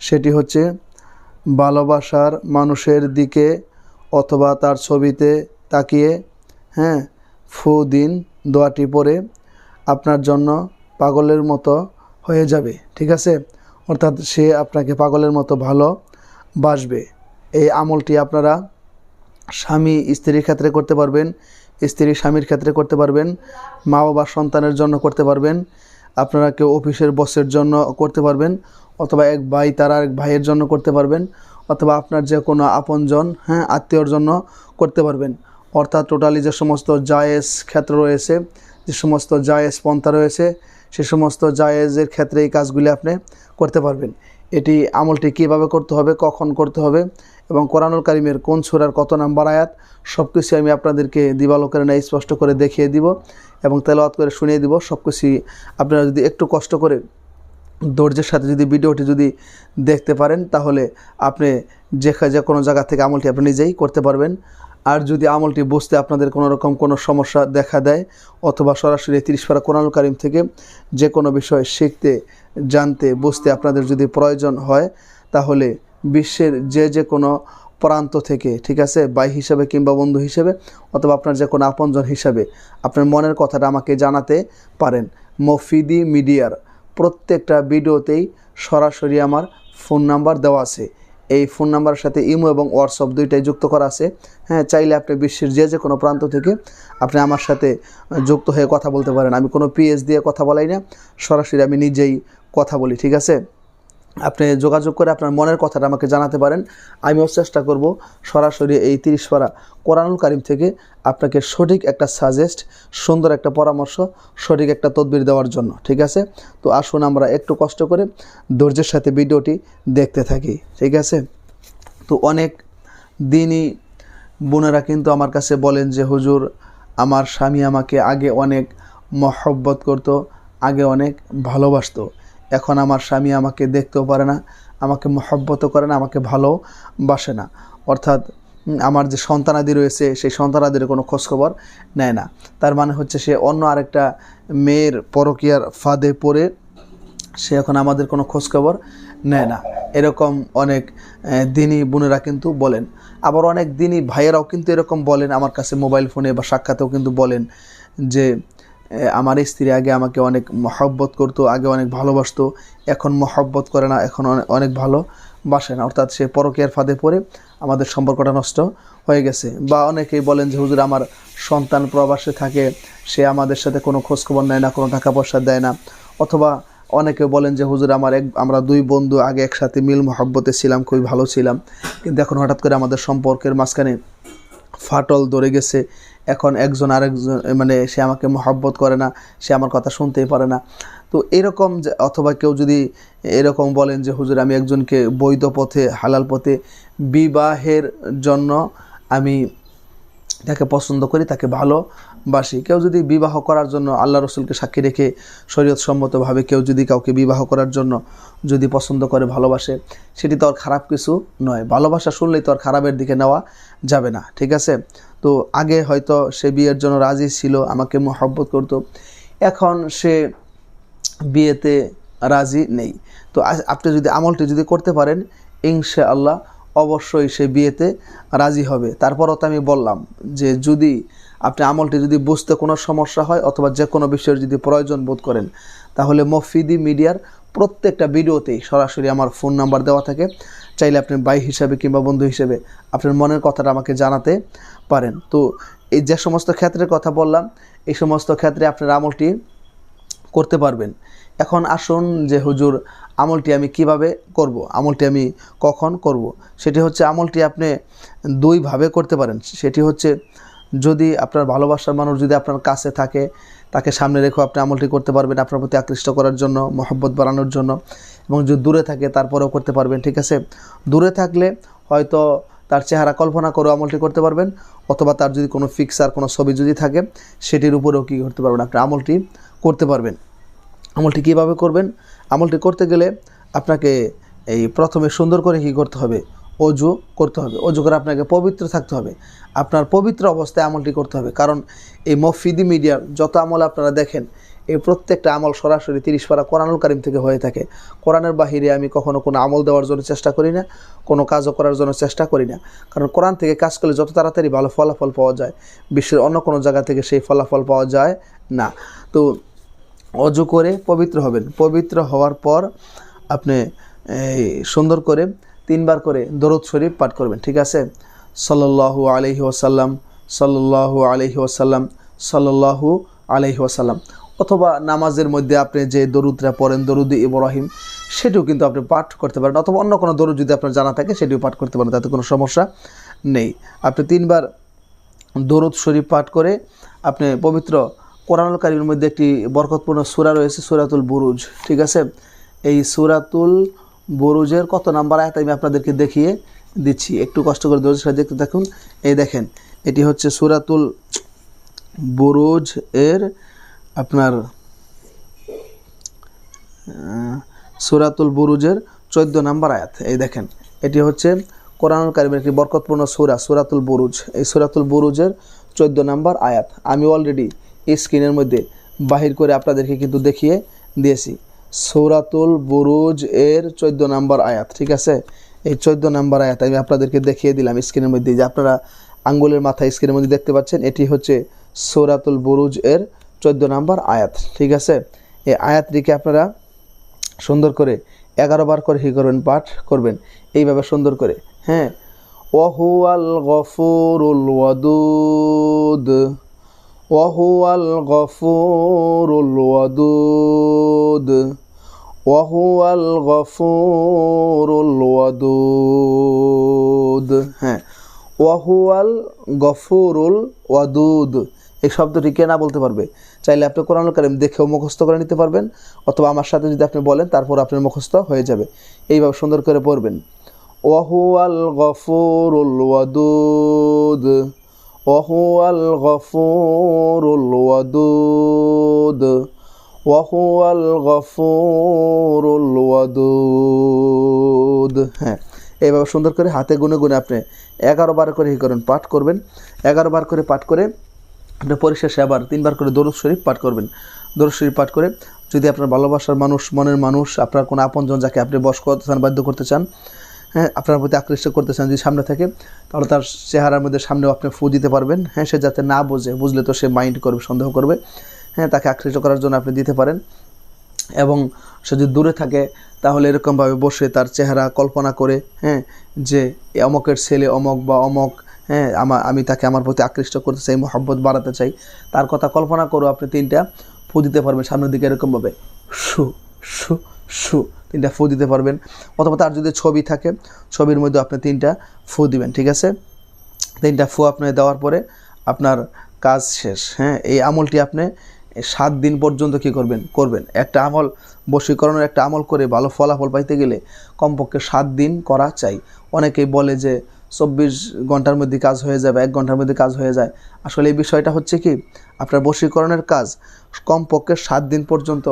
সেটি হচ্ছে ভালোবাসার মানুষের দিকে অথবা তার ছবিতে তাকিয়ে হ্যাঁ ফু দিন দোয়াটি পরে আপনার জন্য পাগলের মতো হয়ে যাবে, ঠিক আছে? অর্থাৎ সে আপনাকে পাগলের মতো ভালো বাসবে এই আমলটি আপনারা স্বামী, স্ত্রীর ক্ষেত্রে করতে পারবেন, স্ত্রী স্বামীর ক্ষেত্রে করতে পারবেন মা বাবা সন্তানের জন্য করতে পারবেন, আপনারা কেউ অফিসের বসের জন্য করতে পারবেন অথবা এক ভাই তার এক ভাইয়ের জন্য করতে পারবেন, অথবা আপনার যে কোনো আপনজন হ্যাঁ আত্মীয়র জন্য করতে পারবেন। অর্থাৎ টোটালি যে সমস্ত জায়েজ ক্ষেত্র রয়েছে, যে সমস্ত জায়েজ পন্থা রয়েছে, সে সমস্ত জায়েজের ক্ষেত্রে এই কাজগুলি আপনি করতে পারবেন। এটি আমলটি কীভাবে করতে হবে, কখন করতে হবে, এবং কোরআনুল কারিমের কোন সুরার কত নাম্বার আয়াত সব কিছু আমি আপনাদেরকে দিবালোকের ন্যায় স্পষ্ট করে দেখিয়ে দিব এবং তেলাওয়াত করে শুনিয়ে দিব। সব কিছুই আপনারা যদি একটু কষ্ট করে ধৈর্যের সাথে যদি ভিডিওটি যদি দেখতে পারেন, তাহলে আপনি যে যে কোনো জায়গা থেকে আমলটি আপনি নিজেই করতে পারবেন। আর যদি আমলটি বুঝতে আপনাদের কোনো রকম কোনো সমস্যা দেখা দেয়, অথবা সরাসরি তিরিশ পারা কোরআনুল কারিম থেকে যে কোনো বিষয় শিখতে, জানতে, বুঝতে আপনাদের যদি প্রয়োজন হয়, তাহলে বিশ্বের যে যে কোনো প্রান্ত থেকে, ঠিক আছে বাই হিসাবে কিংবা বন্ধু হিসেবে, অথবা আপনার যে কোনো আপনজন হিসাবে, আপনার মনের কথাটা আমাকে জানাতে পারেন। মফিদি মিডিয়ার। প্রত্যেকটা ভিডিওতেই সরাসরি আমার ফোন নাম্বার দেওয়া আছে। এই ফোন নাম্বারের সাথে ইমো এবং হোয়াটসঅ্যাপ দুইটাই যুক্ত করা আছে। হ্যাঁ চাইলে আপনি বিশ্বের যে যে কোনো প্রান্ত থেকে আপনি আমার সাথে যুক্ত হয়ে কথা বলতে পারেন। আমি কোনো পিএস দিয়ে কথা বলাই না। সরাসরি আমি নিজেই কথা বলি, ঠিক আছে? আপনি যোগাযোগ করে আপনার মনের কথাটা আমাকে জানাতে পারেন। আমিও চেষ্টা করব সরাসরি এই তিরিশ পারা কোরআনুল কারিম থেকে আপনাকে সঠিক একটা সাজেস্ট সুন্দর একটা পরামর্শ, সঠিক একটা তদবির দেওয়ার জন্য, ঠিক আছে? তো আসুন আমরা একটু কষ্ট করে ধৈর্যের সাথে ভিডিওটি দেখতে থাকি, ঠিক আছে? তো অনেক দিনই বোনেরা কিন্তু আমার কাছে বলেন যে, হুজুর, আমার স্বামী আমাকে আগে অনেক মহব্বত করতো, আগে অনেক ভালোবাসতো। এখন আমার স্বামী আমাকে দেখতেও পারে না, আমাকে মহব্বতও করে না, আমাকে ভালো বাসে না। অর্থাৎ আমার যে সন্তানাদি রয়েছে, সেই সন্তানাদের কোনো খোঁজখবর নেয় না। তার মানে হচ্ছে সে অন্য আরেকটা মেয়ের পরকিয়ার ফাঁদে পড়ে সে এখন আমাদের কোনো খোঁজখবর নেয় না। এরকম অনেক দিনই বোনেরা কিন্তু বলেন। আবার অনেক দিনই ভাইয়েরাও কিন্তু এরকম বলেন, আমার কাছে মোবাইল ফোনে বা সাক্ষাতেও কিন্তু বলেন যে আমার স্ত্রী আগে আমাকে অনেক মহব্বত করতো, আগে অনেক ভালোবাসতো, এখন মহব্বত করে না, এখন অনেক ভালো বাসে না। অর্থাৎ সে পরকের ফাঁদে পড়ে আমাদের সম্পর্কটা নষ্ট হয়ে গেছে। বা অনেকেই বলেন যে, হুজুর, আমার সন্তান প্রবাসে থাকে, সে আমাদের সাথে কোনো খোঁজখবর নেয় না, কোনো টাকা পয়সা দেয় না। অথবা অনেকে বলেন যে, হুজুর, আমার এক, আমরা দুই বন্ধু আগে একসাথে মিল মহব্বতে ছিলাম, খুবই ভালো ছিলাম। কিন্তু এখন হঠাৎ করে আমাদের সম্পর্কের মাঝখানে ফাটল ধরে গেছে। এখন একজন আরেকজন মানে সে আমাকে মহব্বত করে না, সে আমার কথা শুনতেই পারে না। তো এরকম যে, অথবা কেউ যদি এরকম বলেন যে, হুজুর, আমি একজনকে বৈধ পথে, হালাল পথে বিবাহের জন্য আমি তাকে পছন্দ করি, তাকে ভালোবাসি কেউ যদি বিবাহ করার জন্য আল্লাহ রসুলকে সাক্ষী রেখে শরীয়ত সম্মতভাবে কেউ যদি কাউকে বিবাহ করার জন্য যদি পছন্দ করে, ভালোবাসে, সেটি তো আর খারাপ কিছু নয়। ভালোবাসা শুনলেই তো আর খারাপের দিকে নেওয়া যাবে না, ঠিক আছে? তো আগে হয়তো সে বিয়ের জন্য রাজি ছিল, আমাকে মহব্বত করতো। এখন সে বিয়েতে রাজি নেই। তো আপনি যদি আমলটি যদি করতে পারেন ইনশা আল্লাহ অবশ্যই সে বিয়েতে রাজি হবে। তারপরও তো আমি বললাম যে যদি আপনি আমলটি যদি বুঝতে কোনো সমস্যা হয় অথবা যে কোনো বিষয়ের যদি প্রয়োজন বোধ করেন, তাহলে মফিদি মিডিয়ার প্রত্যেকটা ভিডিওতেই সরাসরি আমার ফোন নাম্বার দেওয়া থাকে। চাইলে আপনি ভাই হিসাবে কিংবা বন্ধু হিসেবে আপনার মনের কথাটা আমাকে জানাতে পারেন। তো এই যে সমস্ত ক্ষেত্রের কথা বললাম, এই সমস্ত ক্ষেত্রে আপনার আমলটি করতে পারবেন। এখন আসুন যে হুজুর আমলটি আমি কীভাবে করব? আমলটি আমি কখন করব? সেটি হচ্ছে আমলটি আপনি দুইভাবে করতে পারেন। সেটি হচ্ছে যদি আপনার ভালোবাসার মানুষ যদি আপনার কাছে থাকে, তাকে সামনে রেখেও আপনি আমলটি করতে পারবেন আপনার প্রতি আকৃষ্ট করার জন্য, মহব্বত বাড়ানোর জন্য এবং যদি দূরে থাকে তারপরেও করতে পারবেন, ঠিক আছে? দূরে থাকলে হয়তো তার চেহারা কল্পনা করে আমলটি করতে পারবেন অথবা তার যদি কোনো ফিক্সার কোনো ছবি যদি থাকে, সেটির উপরেও কী করতে পারবেন? আপনি আমলটি করতে পারবেন। আমলটি কীভাবে করবেন? আমলটি করতে গেলে আপনাকে এই প্রথমে সুন্দর করে কী করতে হবে? অজু করতে হবে। অজু করে আপনাকে পবিত্র থাকতে হবে। আপনার পবিত্র অবস্থায় আমলটি করতে হবে। কারণ এই মফিদি মিডিয়ার যত আমল আপনারা দেখেন, এই প্রত্যেকটা আমল সরাসরি তিরিশ পারা কোরআনুল কারিম থেকে হয়ে থাকে। কোরআনের বাহিরে আমি কখনও কোনো আমল দেওয়ার জন্য চেষ্টা করি না, কোনো কাজও করার জন্য চেষ্টা করি না। কারণ কোরআন থেকে কাজ করলে যত তাড়াতাড়ি ভালো ফলাফল পাওয়া যায়, বিশ্বের অন্য কোনো জায়গা থেকে সেই ফলাফল পাওয়া যায় না। তো অজু করে পবিত্র হবেন। পবিত্র হওয়ার পর আপনি সুন্দর করে তিনবার করে দরুদ শরীফ পাঠ করবেন, ঠিক আছে? সাল্লাল্লাহু আলহি ওসাল্লাম সাল্লাল্লাহু আলহি ওসাল্লাম সাল্লাল্লাহু আলহি ওসাল্লাম অথবা নামাজের মধ্যে আপনি যে দরুদরা পড়েন দরুদ ইব্রাহিম, সেটিও কিন্তু আপনি পাঠ করতে পারেন, অথবা অন্য কোনো দরুদ যদি আপনার জানা থাকে, সেটিও পাঠ করতে পারেন, তাতে কোনো সমস্যা নেই। আপনি তিনবার দরুদ শরীফ পাঠ করে আপনি পবিত্র কোরআনুল কারিমের মধ্যে একটি বরকতপূর্ণ সূরা রয়েছে, সূরাতুল বুরুজ। ঠিক আছে? এই সুরাতুল বুরুজের কত নাম্বার আয়াত আমি আপনাদেরকে দেখিয়ে দিচ্ছি। একটু কষ্ট করে দরুদ শরীফ দেখতে থাকুন। এই দেখেন, এটি হচ্ছে সুরাতুল বুরুজ এর আপনার সুরাতুল বুরুজের চোদ্দ নাম্বার আয়াত। এই দেখেন, এটি হচ্ছে কোরআনুল কারিমের একটি বরকতপূর্ণ সূরা, সুরাতুল বুরুজ। এই সুরাতুল বুরুজের চোদ্দ নাম্বার আয়াত। আমি অলরেডি স্ক্রিনের মধ্যে বাহির করে আপনাদেরকে কিন্তু দেখিয়ে দিয়েছি। সৌরাতুল বুরুজ এর চোদ্দ নাম্বার আয়াত, ঠিক আছে? এই চোদ্দ নাম্বার আয়াত আমি আপনাদেরকে দেখিয়ে দিলাম স্ক্রিনের মধ্যে। যে আপনারা আঙ্গুলের মাথায় স্ক্রিনের মধ্যে দেখতে পাচ্ছেন, এটি হচ্ছে সৌরাতুল বুরুজ এর চোদ্দ নাম্বার আয়াত, ঠিক আছে? এই আয়াতটিকে আপনারা সুন্দর করে এগারো বার করে কী করবেন? পাঠ করবেন। এইভাবে সুন্দর করে হ্যাঁ? ওহুয়াল গফুরুল ওয়াদুদ। ওহুয়াল গফুরুল ওয়াদুদ ওহুয়াল গফুরুল ওয়াদুদ হ্যাঁ ওয়াহুয়াল গফুরুল ওয়াদুদ এই শব্দটি কে না বলতে পারবে? চাইলে আপনি কোরআন কারিম দেখেও মুখস্থ করে নিতে পারবেন, অথবা আমার সাথে যদি আপনি বলেন, তারপর আপনার মুখস্থ হয়ে যাবে। এইভাবে সুন্দর করে পড়বেন। ওয়াহুয়াল গফুরুল ওয়াদুদ ওয়াহুয়াল গফুরুল ওয়াদুদ ওয়াহুয়াল গফুরুল ওয়াদুদ হ্যাঁ এইভাবে সুন্দর করে হাতে গুনে গুনে আপনি এগারো বার করে ই করেন? পাঠ করবেন। এগারো বার করে পাঠ করে আপনি পরিশেষে আবার তিনবার করে দরুদ শরীফ পাঠ করবেন। দরুদ শরীফ পাঠ করে যদি আপনার ভালোবাসার মানুষ, মনের মানুষ, আপনার কোনো আপনজন যাকে আপনি বস করতে চান বাধ্য করতে চান হ্যাঁ আপনার প্রতি আকৃষ্ট করতে চান যদি সামনে থাকে, তাহলে তার চেহারার মধ্যে সামনেও আপনি ফু দিতে পারবেন। হ্যাঁ সে যাতে না বোঝে, বুঝলে তো সে মাইন্ড করবে, সন্দেহ করবে। হ্যাঁ তাকে আকৃষ্ট করার জন্য আপনি দিতে পারেন। এবং সে যদি দূরে থাকে, তাহলে এরকমভাবে বসে তার চেহারা কল্পনা করে হ্যাঁ যে অমকের ছেলে অমক বা অমক হ্যাঁ আমার আমি তাকে আমার প্রতি আকৃষ্ট করতে চাই, মহব্বত বাড়াতে চাই, তার কথা কল্পনা করো আপনি তিনটা ফু দিতে পারবেন সামনের দিকে এরকমভাবে। সু সু সু। তিনটা ফু দিতে পারবেন। অথবা তার যদি ছবি থাকে, ছবির মধ্যে আপনি তিনটা ফু দিবেন, ঠিক আছে? তিনটা ফু আপনি দেওয়ার পরে আপনার কাজ শেষ হ্যাঁ? এই আমলটি আপনি সাত দিন পর্যন্ত কি করবেন? করবেন। একটা আমল বশীকরণের একটা আমল করে ভালো ফলাফল পাইতে গেলে কমপক্ষে সাত দিন করা চাই। অনেকেই বলে যে চব্বিশ ঘণ্টার মধ্যে কাজ হয়ে যাবে, এক ঘণ্টার মধ্যে কাজ হয়ে যায়। আসলে এই বিষয়টা হচ্ছে কি, আপনার বশীকরণের কাজ কমপক্ষে সাত দিন পর্যন্ত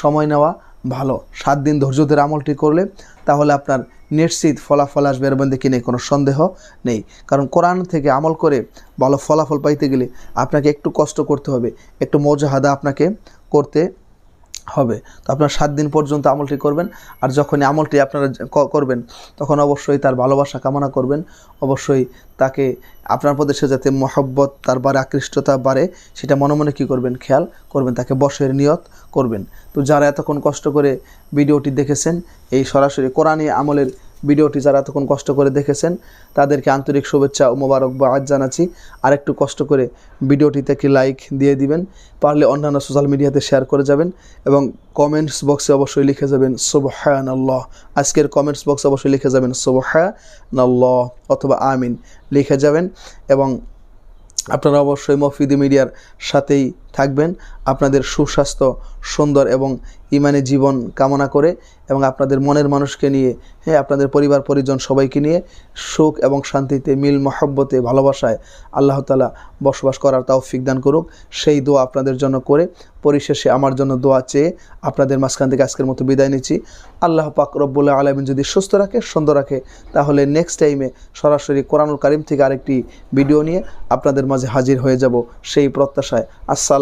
সময় নেওয়া ভালো। সাত দিন ধৈর্য ধরে আমলটি করলে তাহলে আপনার নিশ্চিত ফলাফল আসবে, এর মধ্যে কিনে কোনো সন্দেহ নেই। কারণ কোরআন থেকে আমল করে ভালো ফলাফল পাইতে গেলে আপনাকে একটু কষ্ট করতে হবে। একটু মজাহাদা আপনাকে করতে হবে। তো আপনার সাত দিন পর্যন্ত আমলটি করবেন, আর যখনই আমলটি আপনারা করবেন, তখন অবশ্যই তার ভালোবাসা কামনা করবেন। অবশ্যই তাকে আপনার প্রদেশে যাতে মহব্বত, তার বারে আকৃষ্টতা বাড়ে, সেটা মনে মনে কী করবেন? খেয়াল করবেন, তাকে বসের নিয়ত করবেন। তো যারা এতক্ষণ কষ্ট করে ভিডিওটি দেখেছেন, এই সরাসরি কোরআনী আমলের ভিডিওটি যারা এতক্ষণ কষ্ট করে দেখেছেন, তাদেরকে আন্তরিক শুভেচ্ছা ও মোবারক আজ জানাচ্ছি। আর একটু কষ্ট করে ভিডিওটিতে একটি লাইক দিয়ে দিবেন, পারলে অন্যান্য সোশ্যাল মিডিয়াতে শেয়ার করে যাবেন এবং কমেন্টস বক্সে অবশ্যই লিখে যাবেন সুবহান আল্লাহ আজকের কমেন্টস বক্সে অবশ্যই লিখে যাবেন সুবহান আল্লাহ অথবা আমিন লিখে যাবেন এবং আপনারা অবশ্যই মফিদি মিডিয়ার সাথেই থাকবেন। আপনাদের সুস্বাস্থ্য, সুন্দর এবং ইমানে জীবন কামনা করে এবং আপনাদের মনের মানুষকে নিয়ে হ্যাঁ আপনাদের পরিবার, পরিজন সবাইকে নিয়ে সুখ এবং শান্তিতে, মিল, মহব্বতে, ভালোবাসায় আল্লাহ তালা বসবাস করার তৌফিক দান করুক। সেই দোয়া আপনাদের জন্য করে, পরিশেষে আমার জন্য দোয়া চেয়ে আপনাদের মাঝখান থেকে আজকের মতো বিদায় নিচ্ছি। আল্লাহ পাক রব্বুল্লাহ আলমিন যদি সুস্থ রাখে, সুন্দর রাখে, তাহলে নেক্সট টাইমে সরাসরি কোরআনুল কারিম থেকে আরেকটি ভিডিও নিয়ে আপনাদের মাঝে হাজির হয়ে যাব সেই প্রত্যাশায়। আসসালামু